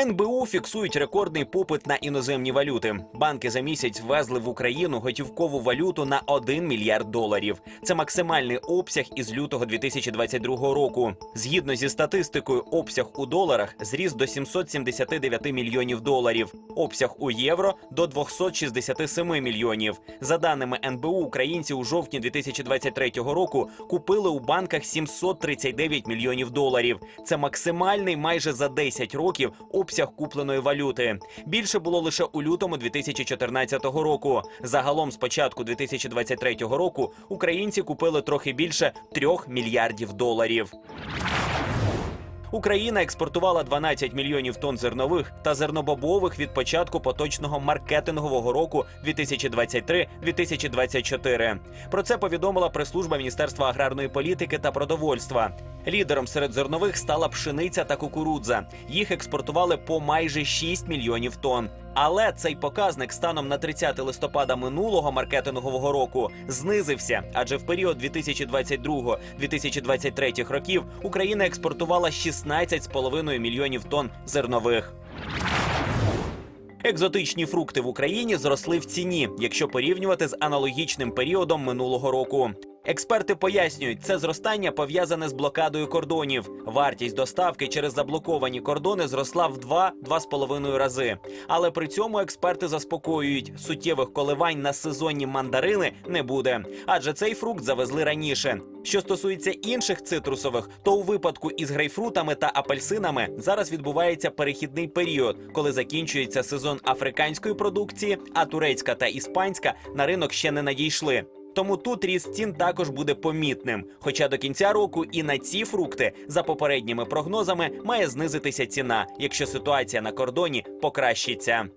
НБУ фіксують рекордний попит на іноземні валюти. Банки за місяць ввезли в Україну готівкову валюту на 1 мільярд доларів. Це максимальний обсяг із лютого 2022 року. Згідно зі статистикою, обсяг у доларах зріс до 779 мільйонів доларів. Обсяг у євро до 267 мільйонів. За даними НБУ, українці у жовтні 2023 року купили у банках 739 мільйонів доларів. Це максимальний майже за 10 років обсяг купленої валюти. Більше було лише у лютому 2014 року. Загалом з початку 2023 року українці купили трохи більше 3 мільярдів доларів. Україна експортувала 12 мільйонів тонн зернових та зернобобових від початку поточного маркетингового року 2023-2024. Про це повідомила прес-служба Міністерства аграрної політики та продовольства. Лідером серед зернових стала пшениця та кукурудза. Їх експортували по майже 6 мільйонів тонн. Але цей показник станом на 30 листопада минулого маркетингового року знизився, адже в період 2022-2023 років Україна експортувала 16,5 мільйонів тонн зернових. Екзотичні фрукти в Україні зросли в ціні, якщо порівнювати з аналогічним періодом минулого року. Експерти пояснюють, це зростання пов'язане з блокадою кордонів. Вартість доставки через заблоковані кордони зросла в 2-2,5 рази. Але при цьому експерти заспокоюють, суттєвих коливань на сезонні мандарини не буде, адже цей фрукт завезли раніше. Що стосується інших цитрусових, то у випадку із грейпфрутами та апельсинами зараз відбувається перехідний період, коли закінчується сезон африканської продукції, а турецька та іспанська на ринок ще не надійшли. Тому тут ріст цін також буде помітним. Хоча до кінця року і на ці фрукти, за попередніми прогнозами, має знизитися ціна, якщо ситуація на кордоні покращиться.